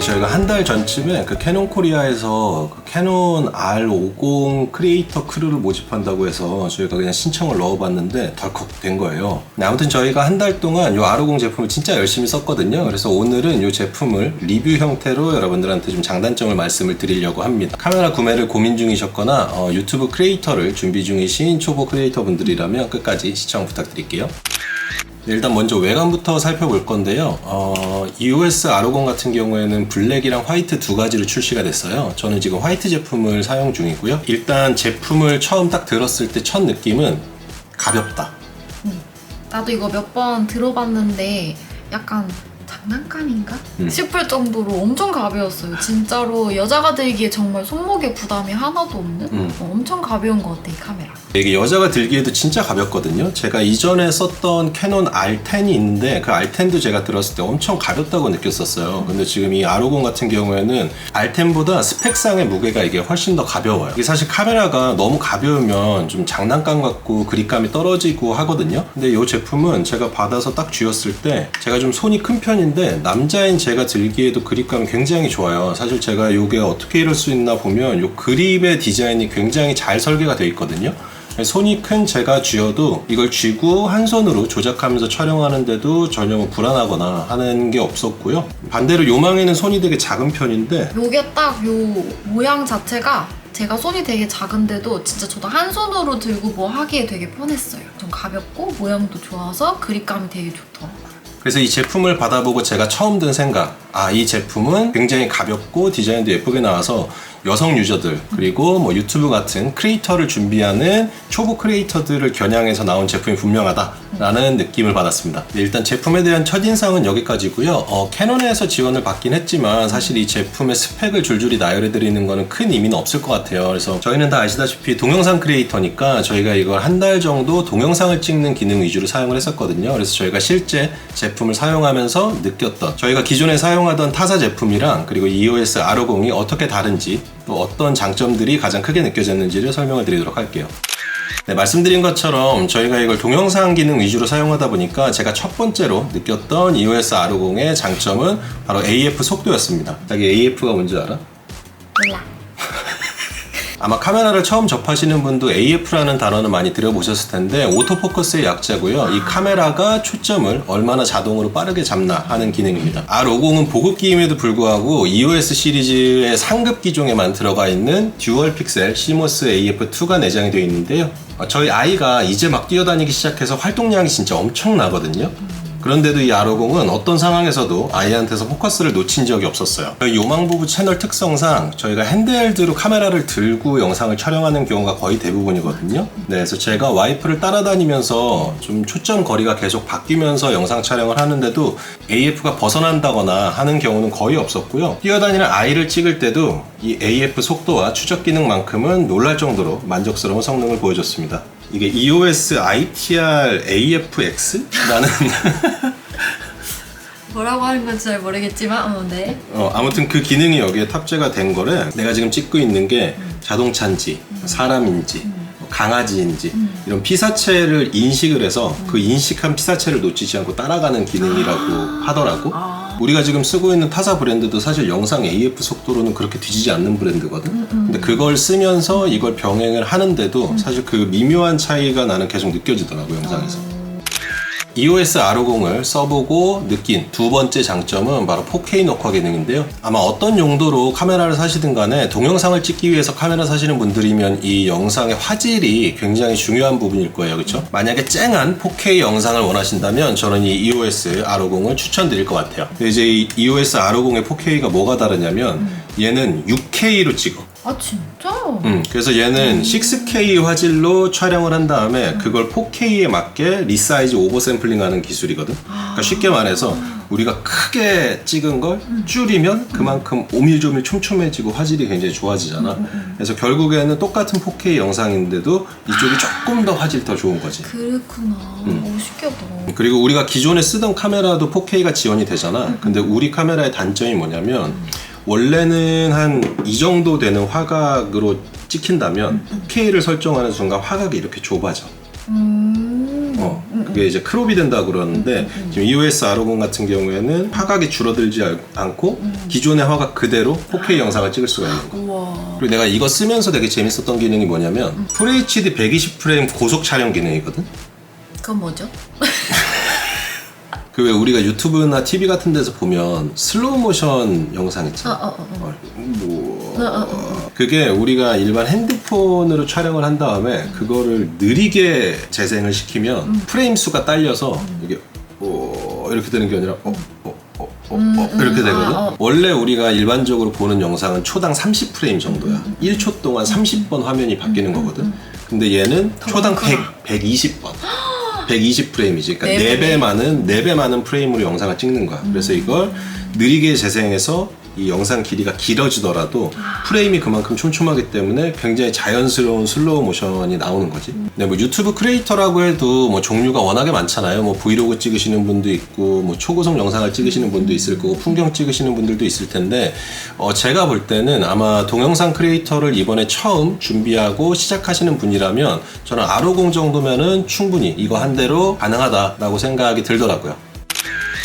저희가 한 달 전쯤에 그 캐논 코리아에서 그 캐논 R50 크리에이터 크루를 모집한다고 해서 저희가 그냥 신청을 넣어봤는데 덜컥 된 거예요. 네, 아무튼 저희가 한 달 동안 이 R50 제품을 진짜 열심히 썼거든요. 그래서 오늘은 이 제품을 리뷰 형태로 여러분들한테 좀 장단점을 말씀을 드리려고 합니다. 카메라 구매를 고민 중이셨거나 어, 유튜브 크리에이터를 준비 중이신 초보 크리에이터 분들이라면 끝까지 시청 부탁드릴게요. 네, 일단 먼저 외관부터 살펴볼 건데요. 어, EOS R50 같은 경우에는 블랙이랑 화이트 두 가지로 출시가 됐어요. 저는 지금 화이트 제품을 사용 중이고요. 일단 제품을 처음 딱 들었을 때 첫 느낌은 가볍다. 나도 이거 몇 번 들어봤는데 약간 장난감인가? 음. 싶을 정도로 엄청 가벼웠어요. 진짜로 여자가 들기에 정말 손목에 부담이 하나도 없는 음. 어, 엄청 가벼운 것 같아 이 카메라. 이게 여자가 들기에도 진짜 가볍거든요. 제가 이전에 썼던 캐논 R10이 있는데 그 R10도 제가 들었을 때 엄청 가볍다고 느꼈었어요. 근데 지금 이 R50 같은 경우에는 R10보다 스펙상의 무게가 이게 훨씬 더 가벼워요. 이게 사실 카메라가 너무 가벼우면 좀 장난감 같고 그립감이 떨어지고 하거든요. 근데 이 제품은 제가 받아서 딱 쥐었을 때 제가 좀 손이 큰 편인데 남자인 제가 들기에도 그립감이 굉장히 좋아요. 사실 제가 이게 어떻게 이럴 수 있나 보면 이 그립의 디자인이 굉장히 잘 설계가 되어 있거든요. 손이 큰 제가 쥐어도 이걸 쥐고 한 손으로 조작하면서 촬영하는데도 전혀 뭐 불안하거나 하는 게 없었고요. 반대로 요망에는 손이 되게 작은 편인데 요게 딱 요 모양 자체가 제가 손이 되게 작은데도 진짜 저도 한 손으로 들고 뭐 하기에 되게 편했어요. 좀 가볍고 모양도 좋아서 그립감이 되게 좋더라고요. 그래서 이 제품을 받아보고 제가 처음 든 생각 아 이 제품은 굉장히 가볍고 디자인도 예쁘게 나와서 여성 유저들 그리고 뭐 유튜브 같은 크리에이터를 준비하는 초보 크리에이터들을 겨냥해서 나온 제품이 분명하다라는 느낌을 받았습니다. 네, 일단 제품에 대한 첫인상은 여기까지고요. 어, 캐논에서 지원을 받긴 했지만 사실 이 제품의 스펙을 줄줄이 나열해 드리는 거는 큰 의미는 없을 것 같아요. 그래서 저희는 다 아시다시피 동영상 크리에이터니까 저희가 이걸 한 달 정도 동영상을 찍는 기능 위주로 사용을 했었거든요. 그래서 저희가 실제 제품을 사용하면서 느꼈던 저희가 기존에 사용하던 타사 제품이랑 그리고 EOS R50이 어떻게 다른지 또 어떤 장점들이 가장 크게 느껴졌는지를 설명을 드리도록 할게요. 네, 말씀드린 것처럼 저희가 이걸 동영상 기능 위주로 사용하다 보니까 제가 첫 번째로 느꼈던 EOS R50의 장점은 바로 AF 속도였습니다. 자기 AF가 뭔지 알아? 몰라. 아마 카메라를 처음 접하시는 분도 AF라는 단어는 많이 들어보셨을 텐데 오토포커스의 약자고요. 이 카메라가 초점을 얼마나 자동으로 빠르게 잡나 하는 기능입니다. R50은 보급기임에도 불구하고 EOS 시리즈의 상급 기종에만 들어가 있는 듀얼 픽셀 시모스 AF2가 내장이 되어 있는데요. 어, 저희 아이가 이제 막 뛰어다니기 시작해서 활동량이 진짜 엄청나거든요. 그런데도 이 R50은 어떤 상황에서도 아이한테서 포커스를 놓친 적이 없었어요. 요망부부 채널 특성상 저희가 핸드헬드로 카메라를 들고 영상을 촬영하는 경우가 거의 대부분이거든요. 네, 그래서 제가 와이프를 따라다니면서 좀 초점 거리가 계속 바뀌면서 영상 촬영을 하는데도 AF가 벗어난다거나 하는 경우는 거의 없었고요. 뛰어다니는 아이를 찍을 때도 이 AF 속도와 추적 기능만큼은 놀랄 정도로 만족스러운 성능을 보여줬습니다. 이게 EOS ITR AFX라는 뭐라고 하는 건지 잘 모르겠지만 어, 네. 어, 아무튼 그 기능이 여기에 탑재가 된 거래. 내가 지금 찍고 있는 게 자동차인지 사람인지 뭐 강아지인지 이런 피사체를 인식을 해서 그 인식한 피사체를 놓치지 않고 따라가는 기능이라고 하더라고. 우리가 지금 쓰고 있는 타사 브랜드도 사실 영상 AF 속도로는 그렇게 뒤지지 않는 브랜드거든. 근데 그걸 쓰면서 이걸 병행을 하는데도 사실 그 미묘한 차이가 나는 계속 느껴지더라고 영상에서. EOS R50을 써보고 느낀 두 번째 장점은 바로 4K 녹화 기능인데요. 아마 어떤 용도로 카메라를 사시든 간에 동영상을 찍기 위해서 카메라 사시는 분들이면 이 영상의 화질이 굉장히 중요한 부분일 거예요. 그렇죠? 만약에 쨍한 4K 영상을 원하신다면 저는 이 EOS R50을 추천드릴 것 같아요. 근데 이제 이 EOS R50의 4K가 뭐가 다르냐면 얘는 6K로 찍어. 아 진짜? 음, 그래서 얘는 6K 화질로 촬영을 한 다음에 그걸 4K에 맞게 리사이즈 오버 샘플링하는 기술이거든. 그러니까 쉽게 말해서 우리가 크게 찍은 걸 줄이면 그만큼 오밀조밀 촘촘해지고 화질이 굉장히 좋아지잖아. 그래서 결국에는 똑같은 4K 영상인데도 이쪽이 조금 더 화질 더 좋은 거지. 그렇구나. 오 신기하다. 그리고 우리가 기존에 쓰던 카메라도 4K가 지원이 되잖아. 근데 우리 카메라의 단점이 뭐냐면 원래는 한 이 정도 되는 화각으로 찍힌다면 4K를 설정하는 순간 화각이 이렇게 좁아져. 음. 어, 그게 이제 크롭이 된다 그러는데 지금 EOS R50 같은 경우에는 화각이 줄어들지 않- 않고 기존의 화각 그대로 4K 영상을 찍을 수가 있는 거. 우와. 그리고 내가 이거 쓰면서 되게 재밌었던 기능이 뭐냐면 FHD 120프레임 고속 촬영 기능이거든. 그건 뭐죠? 그 왜 우리가 유튜브나 TV 같은 데서 보면 슬로우 모션 영상 어, 있잖아. 어, 어, 어. 어, 뭐 어, 어, 어. 그게 우리가 일반 핸드폰으로 촬영을 한 다음에 그거를 느리게 재생을 시키면 프레임 수가 딸려서 이게 어, 이렇게 되는 게 아니라 어, 어, 어, 어, 어, 이렇게 되거든. 아, 어. 원래 우리가 일반적으로 보는 영상은 초당 30프레임 정도야. 1초 동안 30번 화면이 바뀌는 거거든. 근데 얘는 더 초당 100, 많구나. 120번. 120프레임이지. 그러니까 네 4배 배. 많은 4배 많은 프레임으로 영상을 찍는 거야. 그래서 이걸 느리게 재생해서 이 영상 길이가 길어지더라도 프레임이 그만큼 촘촘하기 때문에 굉장히 자연스러운 슬로우 모션이 나오는 거지. 네, 뭐 유튜브 크리에이터라고 해도 뭐 종류가 워낙에 많잖아요. 뭐 브이로그 찍으시는 분도 있고, 뭐 초고속 영상을 찍으시는 분도 있을 거고, 풍경 찍으시는 분들도 있을 텐데, 어, 제가 볼 때는 아마 동영상 크리에이터를 이번에 처음 준비하고 시작하시는 분이라면 저는 R50 정도면은 충분히 이거 한 대로 가능하다라고 생각이 들더라고요.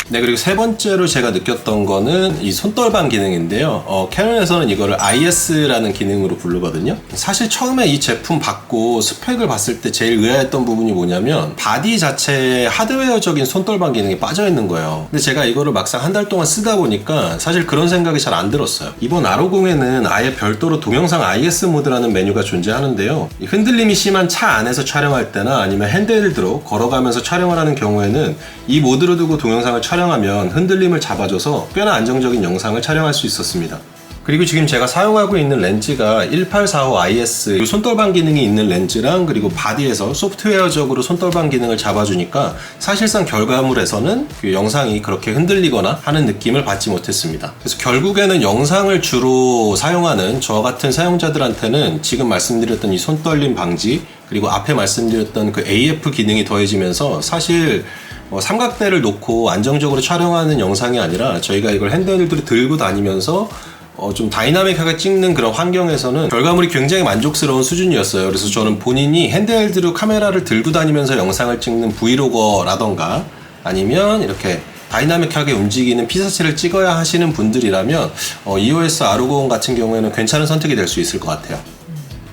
네 그리고 세 번째로 제가 느꼈던 거는 이 손떨방 기능인데요. 어, 캐논에서는 이거를 IS라는 기능으로 부르거든요. 사실 처음에 이 제품 받고 스펙을 봤을 때 제일 의아했던 부분이 뭐냐면 바디 자체에 하드웨어적인 손떨방 기능이 빠져 있는 거예요. 근데 제가 이거를 막상 한 달 동안 쓰다 보니까 사실 그런 생각이 잘 안 들었어요. 이번 R50에는 아예 별도로 동영상 IS 모드라는 메뉴가 존재하는데요. 이 흔들림이 심한 차 안에서 촬영할 때나 아니면 핸드헬드로 걸어가면서 촬영을 하는 경우에는 이 모드로 두고 동영상을 촬영 하면 흔들림을 잡아줘서 꽤나 안정적인 영상을 촬영할 수 있었습니다. 그리고 지금 제가 사용하고 있는 렌즈가 1845IS 손떨방 기능이 있는 렌즈랑 그리고 바디에서 소프트웨어적으로 손떨방 기능을 잡아주니까 사실상 결과물에서는 그 영상이 그렇게 흔들리거나 하는 느낌을 받지 못했습니다. 그래서 결국에는 영상을 주로 사용하는 저 같은 사용자들한테는 지금 말씀드렸던 이 손떨림 방지 그리고 앞에 말씀드렸던 그 AF 기능이 더해지면서 사실 어, 삼각대를 놓고 안정적으로 촬영하는 영상이 아니라 저희가 이걸 핸드헬드로 들고 다니면서 어, 좀 다이나믹하게 찍는 그런 환경에서는 결과물이 굉장히 만족스러운 수준이었어요. 그래서 저는 본인이 핸드헬드로 카메라를 들고 다니면서 영상을 찍는 브이로거라던가 아니면 이렇게 다이나믹하게 움직이는 피사체를 찍어야 하시는 분들이라면 어, EOS R50 같은 경우에는 괜찮은 선택이 될 수 있을 것 같아요.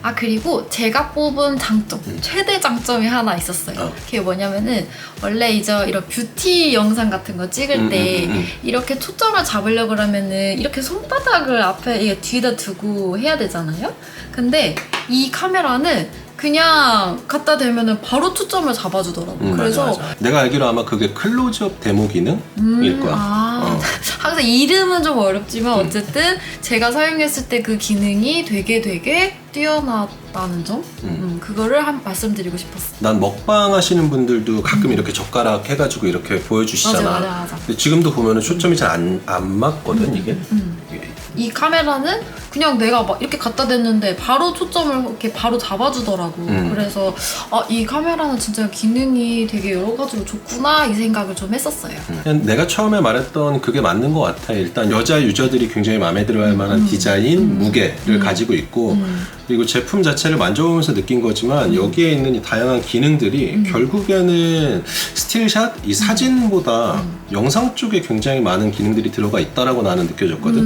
아 그리고 제가 뽑은 장점 최대 장점이 하나 있었어요. 음. 어. 그게 뭐냐면은 원래 이제 이런 뷰티 영상 같은 거 찍을 음, 때 음, 음, 음. 이렇게 초점을 잡으려 그러면은 이렇게 손바닥을 앞에 이게 뒤에다 두고 해야 되잖아요. 근데 이 카메라는 그냥 갖다 대면은 바로 초점을 잡아주더라고. 음, 그래서 맞아, 맞아. 내가 알기로 아마 그게 클로즈업 데모 기능일 음, 거야. 아, 어. 항상 이름은 좀 어렵지만 음. 어쨌든 제가 사용했을 때 그 기능이 되게 되게 뛰어났다는 점, 음. 음, 그거를 한 말씀드리고 싶었어. 난 먹방 하시는 분들도 가끔 이렇게 젓가락 해가지고 이렇게 보여주시잖아. 음. 맞아, 맞아, 맞아. 근데 지금도 보면은 초점이 잘 안 안 맞거든 이게. 음. 이게. 이 카메라는 그냥 내가 막 이렇게 갖다 댔는데 바로 초점을 이렇게 바로 잡아주더라고. 음. 그래서 아, 이 카메라는 진짜 기능이 되게 여러 가지로 좋구나 이 생각을 좀 했었어요. 그냥 내가 처음에 말했던 그게 맞는 것 같아. 일단 여자 유저들이 굉장히 마음에 들어할 만한 디자인, 무게를 가지고 있고 음. 그리고 제품 자체를 만져보면서 느낀 거지만 여기에 있는 이 다양한 기능들이 음. 결국에는 스틸샷, 이 사진보다 음. 영상 쪽에 굉장히 많은 기능들이 들어가 있다라고 나는 느껴졌거든.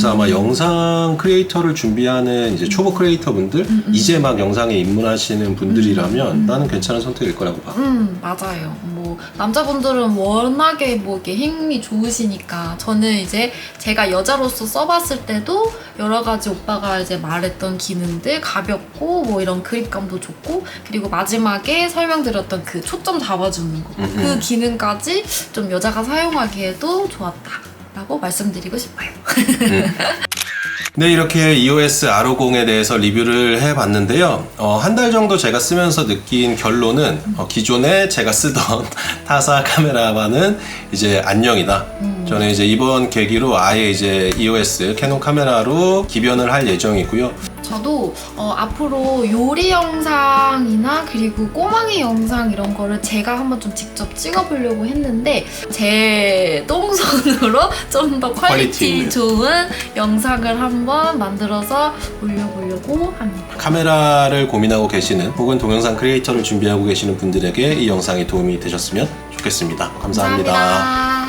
음. 그래서 아마 영상 크리에이터를 준비하는 이제 초보 크리에이터 분들, 음, 이제 막 영상에 입문하시는 분들이라면 나는 괜찮은 선택일 거라고 봐. 음 맞아요. 뭐 남자분들은 워낙에 뭐 이렇게 힘이 좋으시니까 저는 이제 제가 여자로서 써봤을 때도 여러 가지 오빠가 이제 말했던 기능들 가볍고 뭐 이런 그립감도 좋고 그리고 마지막에 설명드렸던 그 초점 잡아주는 거 음, 그 음. 기능까지 좀 여자가 사용하기에도 좋았다. 라고 말씀드리고 싶어요. 네, 이렇게 EOS R50에 대해서 리뷰를 해봤는데요. 어, 한 달 정도 제가 쓰면서 느낀 결론은 어, 기존에 제가 쓰던 타사 카메라와는 이제 안녕이다. 저는 이제 이번 계기로 아예 이제 EOS 캐논 카메라로 기변을 할 예정이고요. 저도 어, 앞으로 요리 영상이나 그리고 꼬망이 영상 이런 거를 제가 한번 좀 직접 찍어보려고 했는데 제똥 손으로 좀더 퀄리티. 좋은 영상을 한번 만들어서 올려보려고 합니다. 카메라를 고민하고 계시는 혹은 동영상 크리에이터를 준비하고 계시는 분들에게 이 영상이 도움이 되셨으면 좋겠습니다. 감사합니다. 감사합니다. 음.